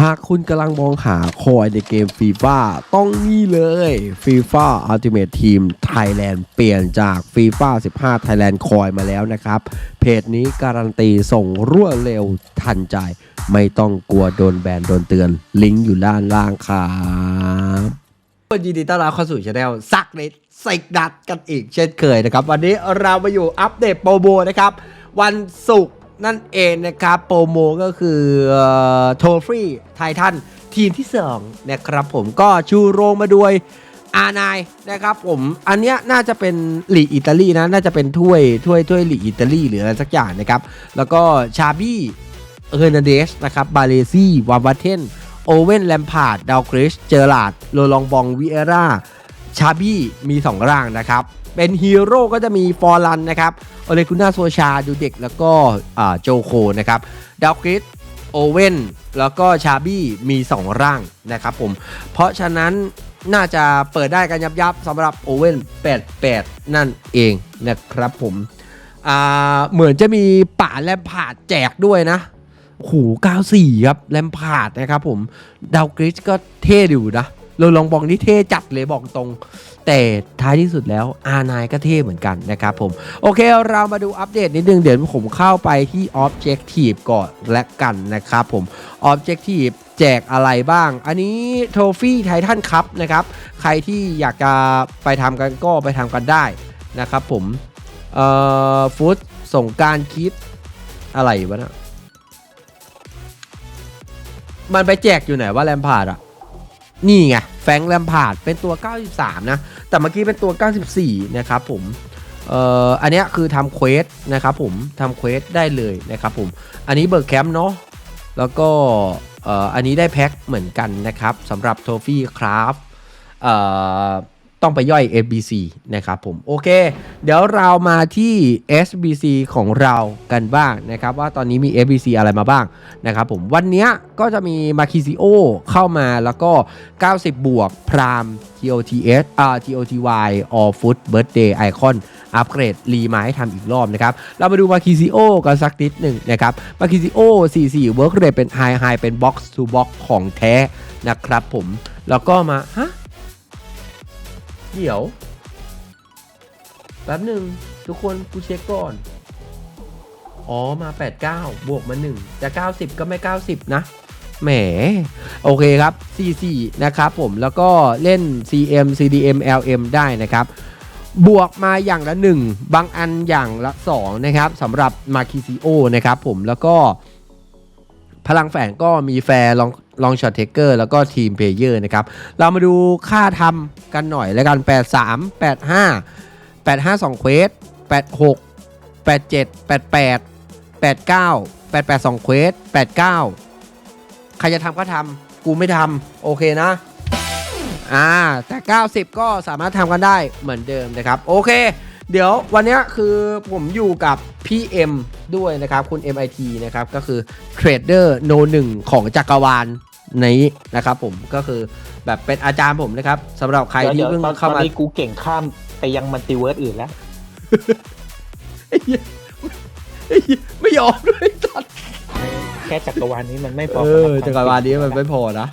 หากคุณกำลังมองหาคอยในเกมฟีฟ่าต้องนี่เลย FIFA Ultimate Team Thailand เปลี่ยนจาก FIFA 15 Thailand คอยมาแล้วนะครับ เพจนี้การันตีส่งรวดเร็วทันใจ ไม่ต้องกลัวโดนแบนโดนเตือน ลิงก์อยู่ด้านล่างครับยินดีต้อนรับเข้าสู่ช anel ซักเน็ตใส่ดัดกันอีกเช่นเคยนะครับ วันนี้เรามาอยู่อัปเดตโปรโมนะครับ วันศุกร์ นั่นเองนะครับ โปรโมก็คือโทฟรีไททันทีมที่2นะครับผมก็ชูโรงมาด้วยอาไนนะครับผมอันเนี้ยน่าจะเป็นลีกอิตาลีนะน่าจะเป็นถ้วยถ้วยถ้วยลีกอิตาลีหรืออะไรสักอย่างนะครับแล้วก็ชาบี้เออร์นันเดสนะครับบาเลซี่วาวาเทนโอเวนแลมพาร์ดดาวกริชเจอร์ลาดโลลองบองวิเอร่าชาบี้มี 2 ร่างนะครับ เป็นฮีโร่ก็จะมีฟอร์ลันนะครับ อเลกุน่าโซชาดูเด็กแล้วก็โจโคนะครับดาวกริชโอเวนแล้วก็ชาบี้มี 2 ร่างนะครับผม เพราะฉะนั้นน่าจะเปิดได้กันยับยับสำหรับโอเว่น88 นั่นเองนะครับผมเหมือนจะมีป่าแลมพาดแจกด้วยนะโอ้โห94 ครับแลมพาดนะครับผม ดาวกริชก็เท่อยู่นะโราลองบองนี่เท่จัดเลยบอกตรง แต่ท้ายที่สุดแล้ว R9 ก็เท่เหมือนกันนะครับผม โอเคเรามาดูอัปเดตนิดนึง เดี๋ยวผมเข้าไปที่ Objective ก่อนและกันนะครับผม Objective แจกอะไรบ้าง อันนี้ Trophy Titan Cup นะครับ ใครที่อยากจะไปทำกันก็ไปทำกันได้นะครับผม เอ่อฟุตส่งการคิดอะไรวะนะมันไปแจกอยู่ไหนว่าแลมพาร์ดอะนี่ไงแฟงแลมพาร์ดเป็นตัว 93 นะ แต่เมื่อกี้เป็นตัว 94 นะครับผมเอ่ออันนี้คือทำเควสนะครับผมทำเควสได้เลยนะครับผม อันนี้เบิร์กแคมป์เนาะแล้วก็เอ่ออันนี้ได้แพ็คเหมือนกันนะครับสำหรับโทฟี่คราฟเอ่อ ต้องไปย่อย FBC นะครับผมโอเค เดี๋ยวเรามาที่ SBC ของเรากันบ้างนะครับ ว่าตอนนี้มี FBC อะไรมาบ้างนะครับผมวันนี้ก็จะมีมาคิซิโอเข้ามาแล้วก็ 90 บวกพราม TOTS อ่า TOTY All Food Birthday Icon อัปเกรดรีมาให้ทำอีกรอบนะครับ เรามาดูมาคิซิโอกันสักนิดหนึ่งนะครับมาคิซิโอ44 Work Rate เป็น High High เป็น Box to Box ของแท้นะครับผมแล้วก็มาฮะ เดี๋ยว แป๊บหนึ่งทุกคนกูเช็คก่อน อ๋อมา 89 บวกมา 1 จะ 90 ก็ไม่ 90 นะ แหม โอเคครับ44นะครับผมแล้วก็เล่น CM CDM LM ได้นะครับ บวกมาอย่างละ 1 บางอันอย่างละ 2 นะครับสำหรับมาคิซิโอนะครับผมแล้วก็ พลังแฝงก็มีแฟร์ลองลองช็อตเทคเกอร์แล้วก็ทีมเพลเยอร์นะครับ เรามาดูค่าทำกันหน่อยแล้วกัน 83 85 85 2เควส86 87 88 89 88 2เควส89 ใครจะทำก็ทำกูไม่ทำโอเคนะอ่าแต่ 90 ก็สามารถทำกันได้เหมือนเดิมนะครับ โอเค เดี๋ยววันเนี้ยคือผมอยู่กับพี่เอ็มด้วยนะครับ คุณ MIT นะครับ ก็คือเทรดเดอร์โนหนึ่งของจักรวาลนี้นะครับผมก็คือแบบเป็นอาจารย์ผมนะครับสำหรับใครที่ดี๋ยวเพิ่งตอนเข้าตอนมานี้กูเก่งข้ามไปยังมัลติเวิร์สอื่นแล้วไอ้เหี้ยไอ้เหี้ยไม่ยอมด้วยตัดแค่จักรวาลนี้มันไม่พอเออสำหบจักรวาลนี้มันไม่ควาพอนะ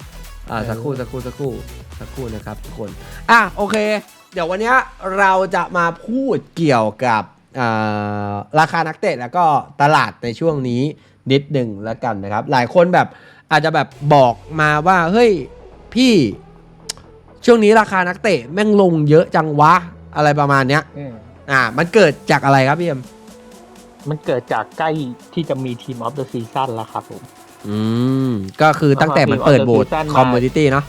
อ่าเออสักครู่สักครู่สักครู่สักครู่นะครับทุกคน อะโอเค เดี๋ยววันเนี้ยเราจะมาพูดเกี่ยวกับอ่าราคานักเตะแล้วก็ตลาดในช่วงนี้นิดหนึ่งแล้วกันนะครับ หลายคนแบบอาจจะแบบบอกมาว่าเฮ้ยพี่ช่วงนี้ราคานักเตะแม่งลงเยอะจังวะอะไรประมาณเนี้ยอืมอ่า มันเกิดจากอะไรครับพี่เอ็มมันเกิดจากใกล้ที่จะมีทีมออฟเดอะซีซั่นแล้วครับผม อือืมก็คือตั้งแต่มันเปิดโหวต Season มาคอมมูนิตี้เนาะ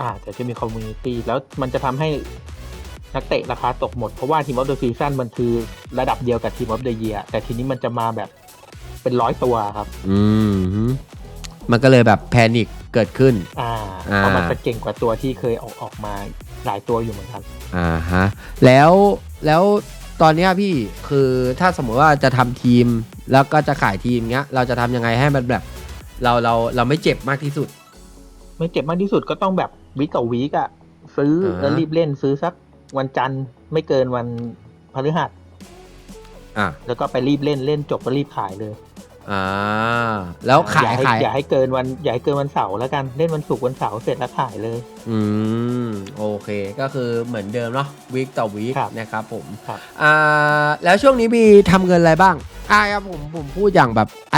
อ่าแต่จะมีคอมมูนิตี้แล้วมันจะทำให้นักเตะราคาตกหมด เพราะว่าทีมออฟเดอะซีซั่นมันคือระดับเดียวกับทีมออฟเดอะเยียแต่ทีนี้มันจะมาแบบเป็นร้อยตัวครับ อืมฮึมันก็เลยแบบแพนิคเกิดขึ้นอ่าอ่าเพราะมันจะเก่งกว่าตัวที่เคยออกออกมาหลายตัวอยู่เหมือนกัน อ่าฮะ แล้วแล้วตอนเนี้ยพี่คือถ้าสมมติว่าจะทำทีมแล้วก็จะขายทีมเงี้ย เราจะทำยังไงให้มันแบบ เราเราเราไม่เจ็บมากที่สุด ไม่เจ็บมากที่สุดก็ต้องแบบ วีคต่อวีคอะซื้ออ่าแล้วรีบเล่นซื้อสักวันจันทร์ไม่เกินวันพฤหัสอะแล้วก็ไปรีบเล่นเล่นจบก็รีบขายเลย อ่า แล้วขายอย่าให้ขายอย่าให้เกินวันอย่าให้เกินวันเสาร์แล้วกันเล่นวันศุกร์วันเสาร์เสร็จแล้วขายเลย อืมโอเคก็คือเหมือนเดิมเนาะวีคต่อวีคครับนะครับผมครับอ่าแล้วช่วงนี้มีทำเงินอะไรบ้างอ่าครับผมผมพูดอย่างแบบไอ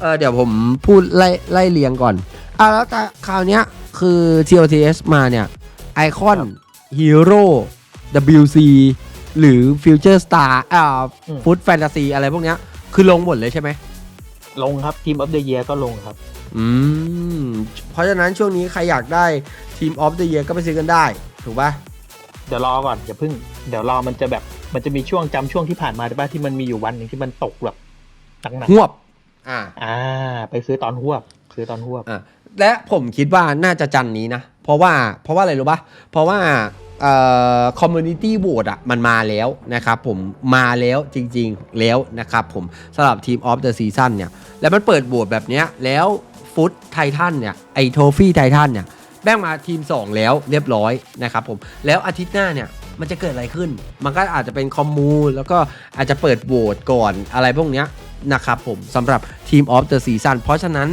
เออเดี๋ยวผมพูดไล่ไล่เรียงก่อนอ่าแล้วแต่คราวเนี้ย คือ TOTS มาเนี่ยไอคอนฮีโร่ WC หรือ Future Star อ่าอืม ฟุตแฟนตาซีอะไรพวกเนี้ย คือลงหมดเลยใช่ไหม ลงครับทีมออฟเดอะเยียก็ลงครับ อืม เพราะฉะนั้นช่วงนี้ใครอยากได้ทีมออฟเดอะเยียก็ไปซื้อกันได้ ถูกปะเดี๋ยวรอก่อนอย่าเพิ่ง เดี๋ยวรอมันจะแบบมันจะมีช่วงจำช่วงที่ผ่านมาได้ป่ะที่มันมีอยู่วันหนึ่งที่มันตกแบบหนักหวบ อ่า ๆอ่า ไปซื้อตอนหวบซื้อตอนหวบ อะ และผมคิดว่าน่าจะจันนี้นะ เพราะว่าเพราะว่าอะไรรู้ปะเพราะว่าเอ่อคอมมูนิตี้โหวตอะมันมาแล้วนะครับผมมาแล้วจริงๆแล้วนะครับผมสำหรับทีมออฟเดอะซีซั่นเนี่ย แล้วมันเปิดโหวตแบบเนี้ยแล้วฟุตไททันเนี่ย ไอโทฟี่ไททันเนี่ยแบ่งมาทีม 2 แล้วเรียบร้อยนะครับผมแล้วอาทิตย์หน้าเนี่ยมันจะเกิดอะไรขึ้น มันก็อาจจะเป็นคอมมู แล้วก็อาจจะเปิดโหวตก่อนอะไรพวกเนี้ยนะครับผมสำหรับทีมออฟเดอะซีซั่นเพราะฉะนั้น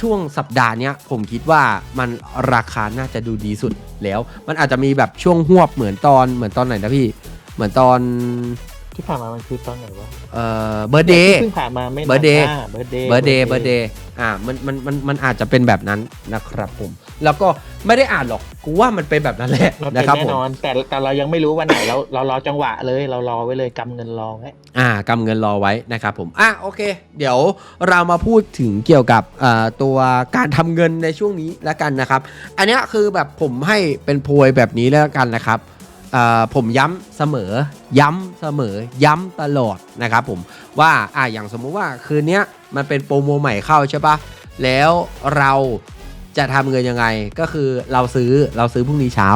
ช่วงสัปดาห์นี้ผมคิดว่ามันราคาน่าจะดูดีสุดแล้ว มันอาจจะมีแบบช่วงหวบเหมือนตอนเหมือนตอนไหนนะพี่ เหมือนตอน ที่ผ่านมามันคือตอนไหนวะเอ่อเบอร์เดย์เพิ่งผ่านมาไม่นาน Birthday เบิร์ดเดย์เบอร์เดย์เบอร์เดย์อ่ามันมันมันมันอาจจะเป็นแบบนั้นนะครับผม แล้วก็ไม่ได้อ่านหรอกกูว่ามันเป็นแบบนั้นแหละเรานะเป็นครับแน่ผม นอนแต่แต่เรายังไม่รู้วันไหนเราเรารอจังหวะเลยเรารอไว้เลยกำเงินรอไว้อ่ากำเงินรอไว้นะครับผมอะโอเค เดี๋ยวเรามาพูดถึงเกี่ยวกับเอ่อตัวการทำเงินในช่วงนี้แล้วกันนะครับ อันเนี้ยคือแบบผมให้เป็นโพยแบบนี้แล้วกันนะครับเอ่อ ผมย้ำเสมอ ย้ำเสมอ ย้ำตลอดนะครับผมว่าอะอย่างสมมุติว่าคืนนี้มันเป็นโปรโมใหม่เข้าใช่ปะแล้วเราจะทำเงินยังไงก็คือเราซื้อเราซื้อพรุ่งนี้เช้า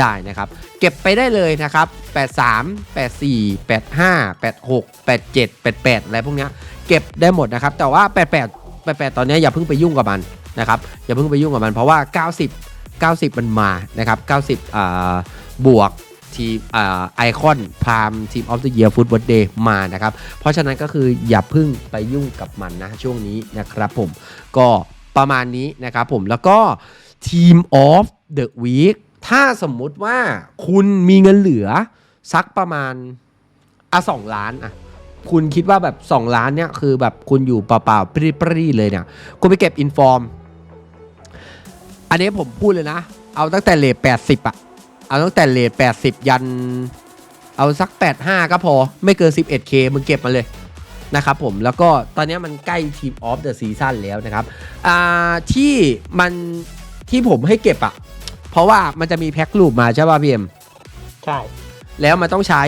ได้นะครับ เก็บไปได้เลยนะครับ 83 84 85 86 87 88 อะไรพวกนี้เก็บได้หมดนะครับ แต่ว่า 88 88 ตอนนี้อย่าเพิ่งไปยุ่งกับมันนะครับอย่าเพิ่งไปยุ่งกับมันเพราะว่า 90 90 มันมานะครับ 90อ่าบวก ทีมไอคอนพามทีมออฟ h e เ e ียร์ฟุตบอลเดย์มานะครับ เพราะฉะนั้นก็คืออย่าพิ่งไปยุ่งกับมันนะช่วงนี้นะครับผมก็ประมาณนี้นะครับผมแล้วก็ทีมออฟเดอะวีคถ้าสมมุติว่าคุณมีเงินเหลือสักประมาณอะสองล้านอะคุณคิดว่าแบบ 2 ล้านเนี่ยคือแบบคุณอยู่เปล่าๆปรีๆเลยเนี่ย คุณไปเก็บอินฟอร์ม อันนี้ผมพูดเลยนะ เอาตั้งแต่เลท80อะ เอาตั้งแต่เลท80ยัน เอาสัก85ก็พอ ไม่เกิน 11k มึงเก็บมาเลยนะครับผมแล้วก็ตอนนี้มันใกล้ทีมออฟเดอะซีซั่นแล้วนะครับอ่าที่มันที่ผมให้เก็บอะเพราะว่ามันจะมีแพ็คลูปมาใช่ป่ะพี่เอ็มใช่ แล้วมันต้องใช้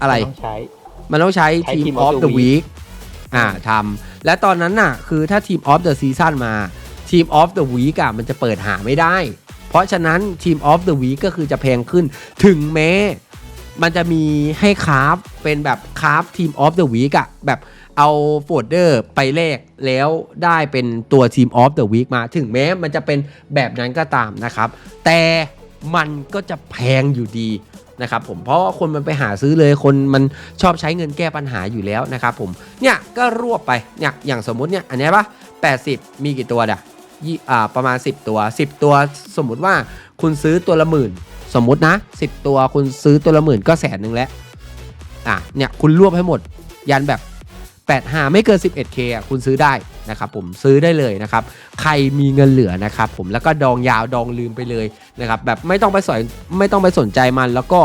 อะไรต้องใช้มันต้องใช้ใช้ทีม Team ออ of ฟ the เดอะวีคอ่าทำและตอนนั้นน่ะ คือถ้าทีมออฟเดอะซีซั่นมาทีมออฟเดอะวีคอะมันจะเปิดหาไม่ได้ เพราะฉะนั้นทีมออฟเดอะวีก็คือจะแพงขึ้น ถึงแม้มันจะมีให้คราฟเป็นแบบคราฟทีมออฟเดอะวีคอะแบบเอาโฟลเดอร์ไปแลกแล้วได้เป็นตัวทีมออฟเดอะวีคมา ถึงแม้มันจะเป็นแบบนั้นก็ตามนะครับ แต่มันก็จะแพงอยู่ดีนะครับผมเพราะว่าคนมันไปหาซื้อเลยคนมันชอบใช้เงินแก้ปัญหาอยู่แล้วนะครับผมเนี่ยก็รวบไปเนี่ยอย่างสมมุติเนี่ยอันนี้ปะ80 มีกี่ตัวด่ะ ยี่อ่าประมาณ 10 ตัว 10 ตัวสมมุติว่าคุณซื้อตัวละหมื่น สมมุตินะ 10 ตัวคุณซื้อตัวละหมื่นก็แสนหนึ่งแล้วอะเนี่ยคุณรวบให้หมดยันแบบ85ไม่เกิน 11k อะคุณซื้อได้นะครับผมซื้อได้เลยนะครับ ใครมีเงินเหลือนะครับผมแล้วก็ดองยาวดองลืมไปเลยนะครับแบบไม่ต้องไปสนไม่ต้องไปสนใจมันแล้วก็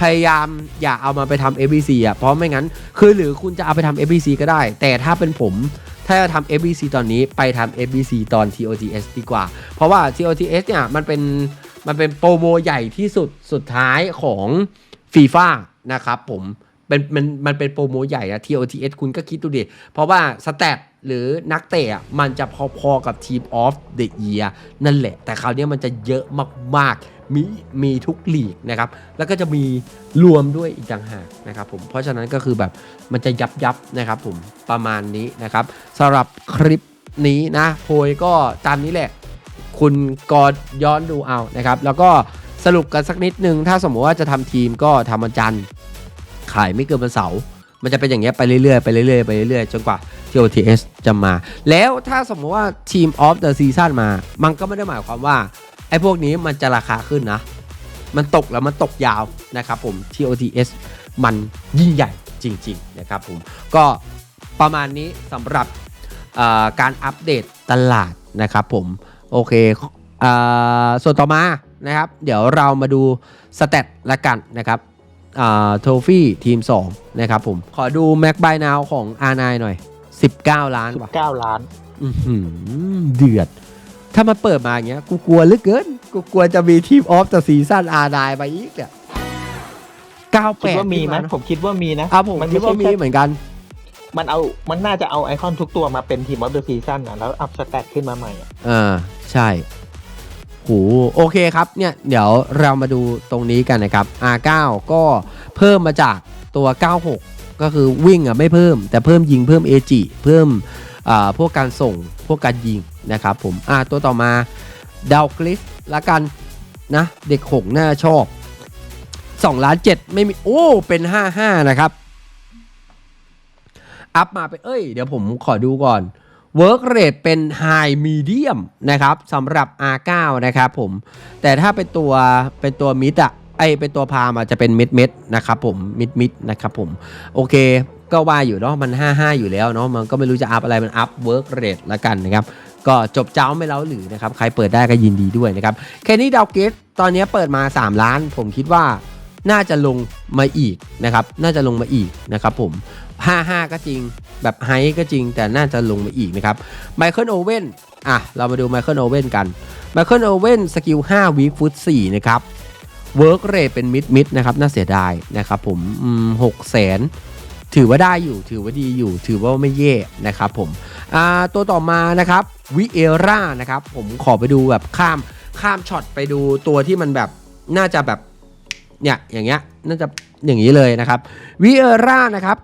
พยายามอย่าเอามาไปทำ ABC อะเพราะไม่งั้น คือหรือคุณจะเอาไปทำ ABC ก็ได้ แต่ถ้าเป็นผม ถ้าจะทำ ABC ตอนนี้ไปทำ ABC ตอน TOTS ดีกว่า เพราะว่า TOTS เนี่ยมันเป็นมันเป็นโปรโมใหญ่ที่สุดสุดท้ายของฟีฟ่านะครับผมเป็นมันมันเป็นโปรโมใหญ่อะ TOTS คุณก็คิดดูดิ เพราะว่าสแตทหรือนักเตะมันจะพอๆกับทีมออฟเดอะเยียนั่นแหละ แต่คราวนี้มันจะเยอะมากๆ มีมีทุกลีกนะครับ แล้วก็จะมีรวมด้วยอีกต่างหากนะครับผมเพราะฉะนั้นก็คือแบบมันจะยับยับนะครับผมประมาณนี้นะครับสำหรับคลิปนี้นะโพยก็ตามนี้แหละ คุณกอย้อนดูเอานะครับ แล้วก็สรุปกันสักนิดนึง ถ้าสมมติว่าจะทำทีมก็ทำวันจันทร์ขายไม่เกินวันเสาร์มันจะเป็นอย่างเงี้ยไปเรื่อยๆไปเรื่อยๆไปเรื่อยๆจนกว่า TOTS จะมา แล้วถ้าสมมติว่าทีม of the season มา มันก็ไม่ได้หมายความว่า ไอ้พวกนี้มันจะราคาขึ้นนะ มันตกแล้วมันตกยาวนะครับผม TOTS มันยิ่งใหญ่จริงๆนะครับผมก็ประมาณนี้สำหรับเอ่อการอัปเดตตลาดนะครับผมโอเคเอ่อส่วนต่อมานะครับ เดี๋ยวเรามาดูสเตตละกันนะครับโทฟี่ทีม 2 นะครับผม ขอดู Mac by Now ของ R9 หน่อย 19 ล้านสิบว่ะเก้าล้านอื้อหือเดือด ถ้ามันเปิดมาอย่างเงี้ย กูกลัวเหลือเกิน กูกลัวจะมีทีมออฟแต่ซีซั่นอาร์ไดไปอีกเนี่ยเก้าแปคิดดว่ามีไหมผมคิดว่ามีนะอะผมนคิดว่ามีไใช่เหมือนกัน มันเอามันน่าจะเอาไอคอนทุกตัวมาเป็นทีมออฟเดอะซีซั่นนะแล้วอัพสแตทขึ้นมาใหม่อะเออใช่โหโอเคครับเนี่ยเดี๋ยวเรามาดูตรงนี้กันนะครับ R9 ก็เพิ่มมาจากตัว 96 ก็คือวิ่งอะไม่เพิ่ม แต่เพิ่มยิงเพิ่ม AG เพิ่มอ่าพวกการส่งพวกการยิง นะครับผมอ่าตัวต่อมาดาวกลิฟละกันนะเด็กหงน่าชอบ2ล้าน7ไม่มีโอ้เป็น 55 นะครับ อัพมาเป็นเอ้ย เดี๋ยวผมขอดูก่อน Work Rate เป็น High Medium นะครับสำหรับ R9 นะครับผม แต่ถ้าเป็นตัวเป็นตัวมิดอะไอเป็นตัวพามาจะเป็นมิดมิดนะครับผมมิดมิดนะครับผม โอเค ก็ว่าอยู่เนาะมัน 55 อยู่แล้วเนาะมันก็ไม่รู้จะอัพอะไรมันอัพ Work Rate ละกันนะครับ ก็จบเจ้าไม่เล้าหรือนะครับ ใครเปิดได้ก็ยินดีด้วยนะครับแคนนี่ดาวเกตตอนนี้เปิดมา 3 ล้าน ผมคิดว่าน่าจะลงมาอีกนะครับ น่าจะลงมาอีกนะครับผม 55 ก็จริง แบบไฮก็จริง แต่น่าจะลงมาอีกนะครับไมเคิลโอเว่นอะ เรามาดูไมเคิลโอเว่นกันไมเคิลโอเว่นสกิล5วีฟุต4นะครับเวิร์กเรทเป็นมิดมิดนะครับ น่าเสียดายนะครับผมหกแสน ถือว่าได้อยู่ ถือว่าดีอยู่ ถือว่าไม่แย่นะครับผมอ่าตัวต่อมานะครับวิเอร่านะครับผมขอไปดูแบบข้ามข้ามช็อตไปดูตัวที่มันแบบน่าจะแบบเนี่ยอย่างเงี้ยน่าจะอย่างนี้เลยนะครับวิเอร่านะครับ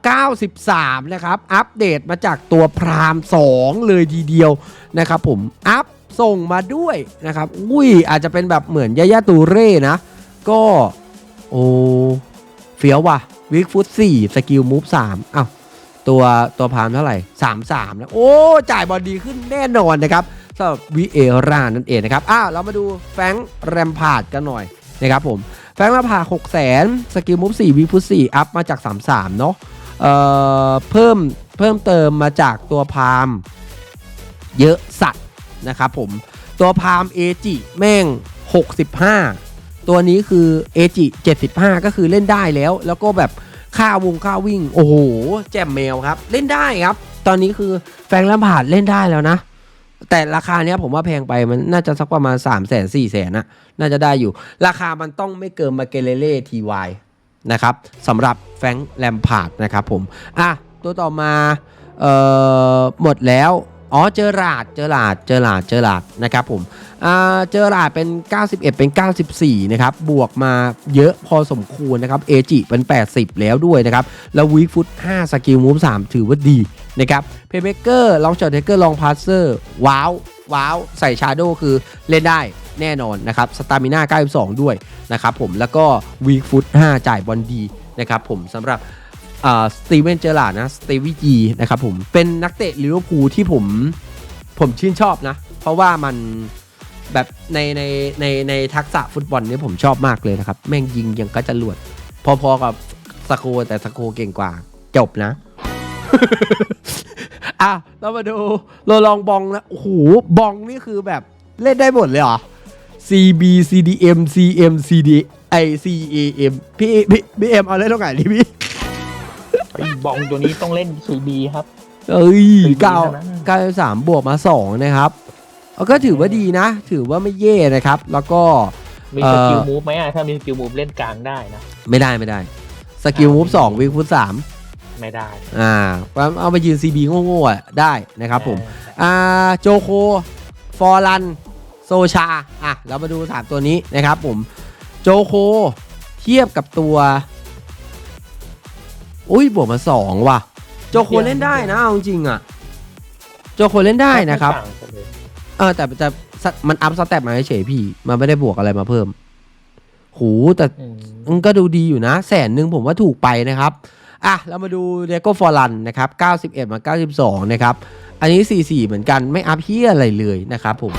93 นะครับ อัปเดตมาจากตัวพราม2 เลยทีเดียวนะครับผมอัพส่งมาด้วยนะครับ อุ้ยอาจจะเป็นแบบเหมือนยายาตูเร่นะ ก็ โอ้ เฟี้ยวว่ะวิกฟุต4สกิลมูฟ3อ้าวตัวตัวพามเท่าไหร่33นะโอ้ จ่ายบอลดีขึ้นแน่นอนนะครับสำหรับวิเอรานั่นเองนะครับอ้าวเรามาดูแฟงแรมพาดกันหน่อยนะครับผมแฟงค์มพาผ่า6 0 0 0 0สกิลมูฟ4วีพุท4อัพมาจาก33เนาะเอ่อเพิ่มเพิ่มเติมมาจากตัวพามเยอะสัตว์นะครับผมตัวพามเอจิแม่ง 65 ตัวนี้คือเอจิ75 ก็คือเล่นได้แล้ว แล้วก็แบบค่าวงค่าวิ่ง โอ้โห แจ่มแมวครับ เล่นได้ครับ ตอนนี้คือแฟงลำผาดเล่นได้แล้วนะ แต่ราคาเนี้ยผมว่าแพงไปมันน่าจะสักประมาณ 3 0 0 0 0 0 4 0 0 0 0นะน่าจะได้อยู่ ราคามันต้องไม่เกินมาเกเลเล่ทีวายนะครับสำหรับแฟงแลมพาดนะครับผม อะ ตัวต่อมาเอ่อหมดแล้ว อ๋อเจอราดเจอราดเจอราดเจอราดนะครับผมอ่าเจอราดเป็น 91 เป็น 94 นะครับ บวกมาเยอะพอสมควรนะครับเอจิเป็น 80 แล้วด้วยนะครับ แล้ววีฟุต 5 สกิลมูฟ 3 ถือว่าดีนะครับเพย์เมเกอร์ลองชอตเทเกอร์ลองพาสเซอร์ว้าวว้าวใส่ชาโดคือเล่นได้แน่นอนนะครับสตามิน่า92 ด้วยนะครับผมแล้วก็วีฟุต 5 จ่ายบอลดีนะครับผมสำหรับ สตีเวนเจอร์ลาดนะสตีวีจีนะครับผมเป็นนักเตะลิเวอร์พูลที่ผมผมชื่นชอบนะ เพราะว่ามันแบบในในในในทักษะฟุตบอลเนี่ยผมชอบมากเลยนะครับ แม่งยิงยังก็จะหลวด พอๆกับสโคแต่สโคเก่งกว่า จบนะ อะ เรามาดูโรลองบองนะ โอ้โห บองนี่คือแบบเล่นได้หมดเลยเหรอ CB CDM CM CD ไอ CAM พี่พี่พี่เอ็มเอาเล่นตรงไหนดิพี่ ไอ้บองตัวนี้ต้องเล่นซีบีครับ เอ้ยดีเก้านะเก้าสามบวกมาสองนะครับเอาก็ถือว่าดีนะ ถือว่าไม่เย่นะครับ แล้วก็ มีเอ่สอ กิลมูฟไหมอะ ถ้ามีสกิลมูฟเล่นกลางได้นะ ไม่ได้ไม่ได้สกิลมูฟสองวิคุสามไม่ได้อ่าเอาไปยืน CB โง่ๆอะได้นะครับผม อ่าโจโค ฟอรัน โซชา อะ เรามาดู 3 ตัวนี้นะครับผม โจโค เทียบกับตัว อุ้ยบวกมา2ว่ะ โจโคเล่นได้นะเอาจริงๆอะ โจโคเล่นได้นะครับม่ต่างกันเลยเออแต่แต่สมันอัพสเต็ปมาเฉยๆพี่ มันไม่ได้บวกอะไรมาเพิ่ม หูแต่อืมมันก็ดูดีอยู่นะ แสนหนึ่งผมว่าถูกไปนะครับ อะ เรามาดูเดโก้ฟอร์ลันนะครับ 91 มา 92 นะครับ อันนี้ 44 เหมือนกันไม่อัพเฮียอะไรเลยนะครับผม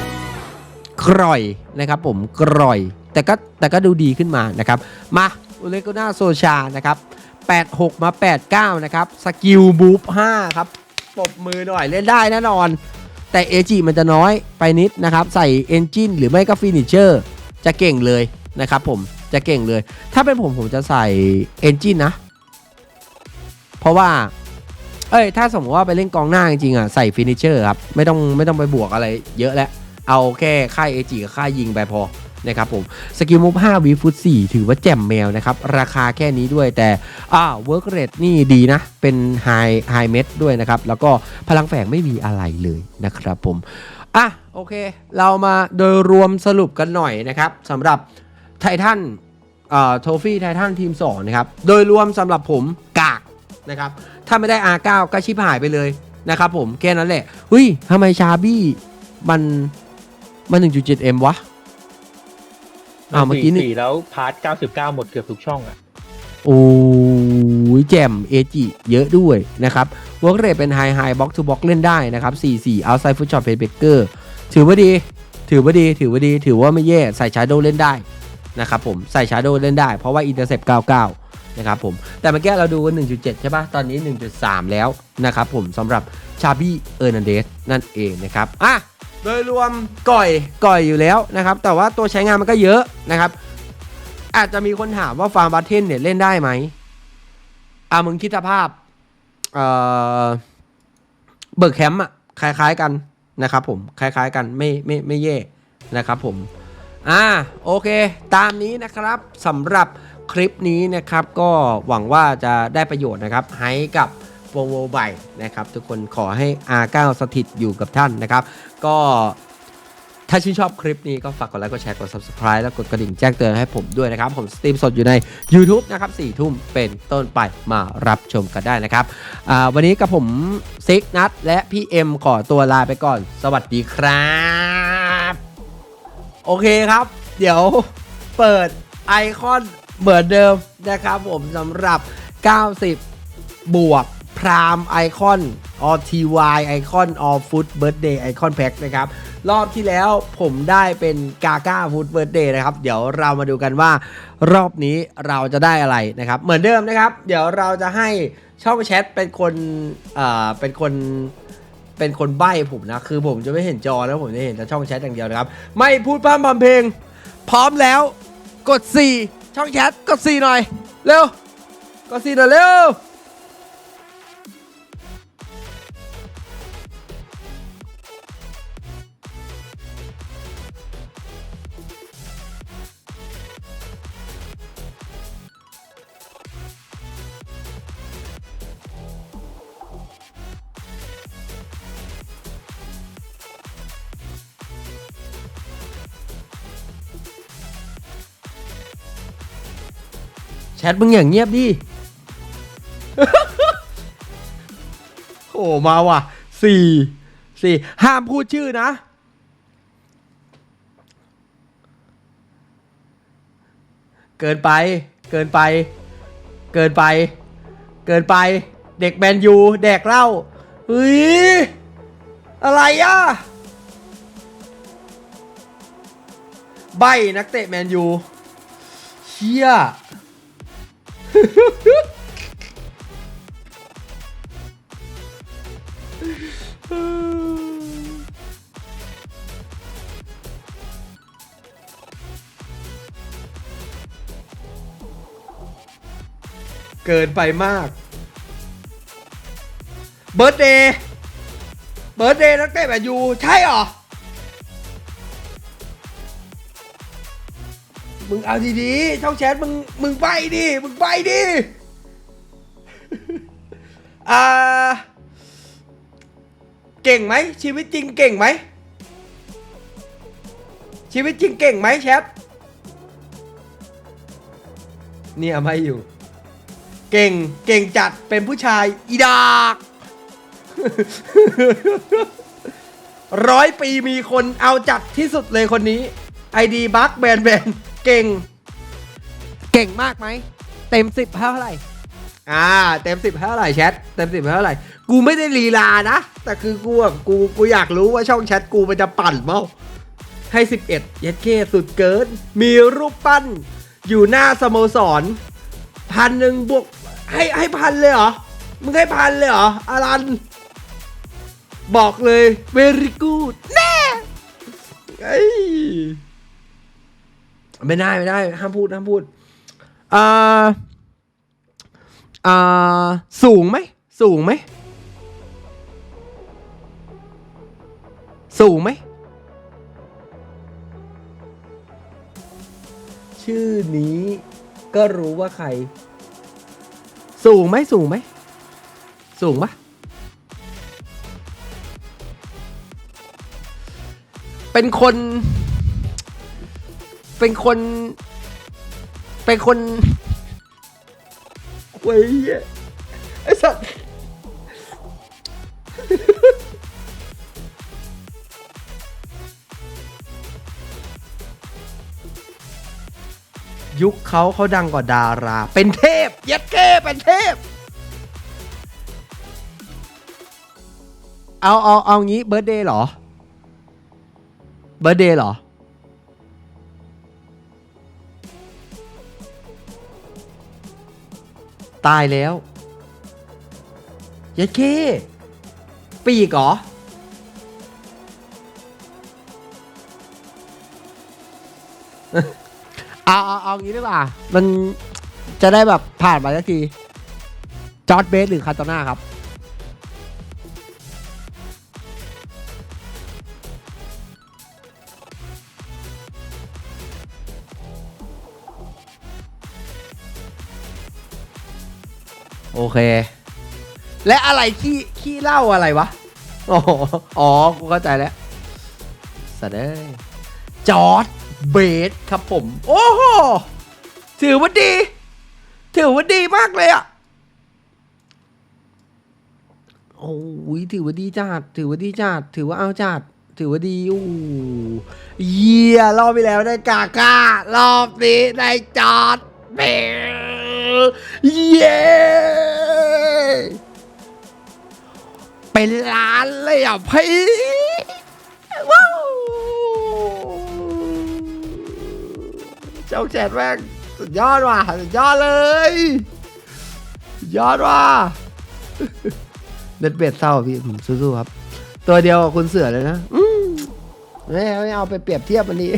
กร่อยนะครับผมกร่อย แต่ก็แต่ก็ดูดีขึ้นมานะครับ มาอุเลโกนาโซชานะครับ 86 มา 89 นะครับ สกิลบูฟ5ครับปรบมือหน่อยเล่นได้แน่นอน แต่เอจิมันจะน้อยไปนิดนะครับ ใส่เอนจินหรือไม่ก็ฟินิเชอร์จะเก่งเลยนะครับผมจะเก่งเลย ถ้าเป็นผมผมจะใส่เอนจินนะ เพราะว่า เอ้ย ถ้าสมมติว่าไปเล่นกองหน้าจริงๆอะใส่ฟินิเชอร์ครับ ไม่ต้องไม่ต้องไปบวกอะไรเยอะแล้ว เอาแค่ค่ายเอจิกับค่ายยิงไปพอ นะครับผมสกิลมูฟ5วีฟุต4ถือว่าแจ่มแมวนะครับ ราคาแค่นี้ด้วยแต่อ่าเวิร์กเรทนี่ดีนะ เป็นไฮไฮเมดด้วยนะครับ แล้วก็พลังแฝงไม่มีอะไรเลยนะครับผม อะ โอเค เรามาโดยรวมสรุปกันหน่อยนะครับสำหรับไททันเอ่อโทฟี่ไททันทีม 2 นะครับ โดยรวมสำหรับผมกากนะครับ ถ้าไม่ได้ R9 ก็ชิบหายไปเลยนะครับผมแค่นั้นแหละเฮ้ยทำไมชาบี้มันมัน 1.7M วะ อ้าวเมื่อกี้นี่ สี่แล้วพาร์ทเก้าสิบเก้าหมดเกือบทุกช่องอะ โอ้ยแจ่มเอจิเยอะด้วยนะครับวอร์กเรทเป็นไฮไฮบ็อกทูบ็อกเล่นได้นะครับ 44 outside foot shot p a y b a k e r ถือว่าดี ถือว่าดี ถือว่าดี ถือว่าไม่แย่ ใส่ชาร์โดเล่นได้นะครับผม ใส่ชาร์โดเล่นได้ เพราะว่าอินเตอร์เซป99 นะครับผม แต่เมื่อกี้เราดูกัน1.7 ใช่ปะตอนนี้ 1.3 แล้วนะครับผมสำหรับชาบี้เออร์นันเดสนั่นเองนะครับ อะ โดยรวมก่อยก่อยอยู่แล้วนะครับ แต่ว่าตัวใช้งานมันก็เยอะนะครับ อาจจะมีคนถามว่าฟาร์มบัตเทนเนี่ยเล่นได้ไหมอ่ามึงคิดสภาพเอ่อเบิร์กแคมป์อะคล้าย ๆกันนะครับผมคล้าย ๆ กันไม่ไม่ไม่แย่นะครับผมอ่าโอเค ตามนี้นะครับสำหรับคลิปนี้นะครับก็หวังว่าจะได้ประโยชน์นะครับให้กับโวโวไบนะครับทุกคนขอให้ R9 สถิตอยู่กับท่านนะครับ ก็ถ้าชื่นชอบคลิปนี้ก็ฝากกดไลค์ กดแชร์ กด Subscribe แล้วกดกระดิ่งแจ้งเตือนให้ผมด้วยนะครับ ผมสตรีมสดอยู่ใน YouTube นะครับ4ทุ่มเป็นต้นไปมารับชมกันได้นะครับวันนี้กับผมซิกนัทและพี่เอ็มขอตัวลาไปก่อน สวัสดีครับ โอเคครับ เดี๋ยวเปิดไอคอนเหมือนเดิมนะครับผมสำหรับ 90 บวกพรามไอคอน ออทีวไอคอนออฟุตเบิร์ดเดย์ไอคอนแพ็นะครับ รอบที่แล้วผมได้เป็นกาก้าฟุตเบิร์ดเดย์นะครับ เดี๋ยวเรามาดูกันว่ารอบนี้เราจะได้อะไรนะครับ เหมือนเดิมนะครับ เดี๋ยวเราจะให้ช่องแชทเป็นคนเอ่อเป็นคนเป็นคนใบ้ผมนะ คือผมจะไม่เห็นจอแล้วผมจะเห็นแต่ช่องแชทอย่างเดียวนะครับ ไม่พูดพร่ำทำเพลง พร้อมแล้วกด 4 ช่องแชทกด 4 หน่อย เร็ว กด 4 หน่อยเร็ว ชทมึงอย่างเงียบดิโอ้มาว่ะสี่สี่ห้ามพูดชื่อนะ เกินไป เกินไป เกินไป เกินไป เด็กแมนยูแดกเหล้าเฮ้ย อะไรอะ ใบนักเตะแมนยูเชี่ย เกินไปมาก เบิร์ดเดย์ เบิร์ดเดย์นักเตะแบบยู ใช่หรอ มึงเอาดีๆช่องแชทมึงมึงไปดิมึงไปดิอ่าเก่งไหมชีวิตจริงเก่งไหมชีวิตจริงเก่งไหมแชทเนี่ยไม่อยู่ เก่งเก่งจัดเป็นผู้ชายอีดากร้อยปีมีคนเอาจัดที่สุดเลยคนนี้ไอดีบัคแบนแบน เก่ง เก่งมากไหม เต็มสิบเท่าไหร่ อ่า เต็มสิบให้เท่าไหร่แชท เต็มสิบให้เท่าไหร่ กูไม่ได้ลีลานะ แต่คือกูกู กูอยากรู้ว่าช่องแชทกูมันจะปั่นเปล่าให้ 11เย็ดเคสุดเกิน มีรูปปั้น อยู่หน้าสโมสรพันหนึ่งบวก ให้ให้พันเลยเหรอ มึงให้พันเลยเหรออารัน บอกเลย very good แน่เอ้ ไม่ได้ไม่ได้ ห้ามพูดห้ามพูดอ่าอ่าสูงไหม สูงไหม สูงไหม ชื่อนี้ก็รู้ว่าใคร สูงไหมสูงไหม สูงปะเป็นคน เป็นคน เป็นคนเว้ยไอ้สัตว์ยุคเขาเขาดังกว่าดารา เป็นเทพเย็ดเก้เป็นเทพ เอาเอาเอางี้เบิร์ดเดย์เหรอ เบิร์ดเดย์เหรอ ตายแล้วเยัดเคปีกเหรอ เอาเอาเอางี้ดีกว่า มันจะได้แบบผ่านไปสักที จอร์ดเบสหรือคาโตนาครับ เค และอะไรขี้ขี้เหล่าอะไรวะอ๋ออ๋อกูเข้าใจแล้วสะเด้จอร์ดเบสครับผม โอ้โหถือว่าดี ถือว่าดีมากเลยอะโอ้ยถือว่าดีจัดถือว่าดีจัดถือว่าเอาจัดถือว่าดีอู้เยี่ยรอบไปแล้วได้กาก้ารอบนี้ได้จอดเบสเย้ เป็นล้านเลยอะพี่ว้าวเจ้าแจดแม่งสุดยอดว่ะสุดยอดเลยยอดว่ะเน็ตเบ็ดเศร้าพี่ผมสู้ๆครับ ตัวเดียวกับคุณเสือเลยนะ อืมไม่เอาไม่เอาไปเปรียบเทียบมันดี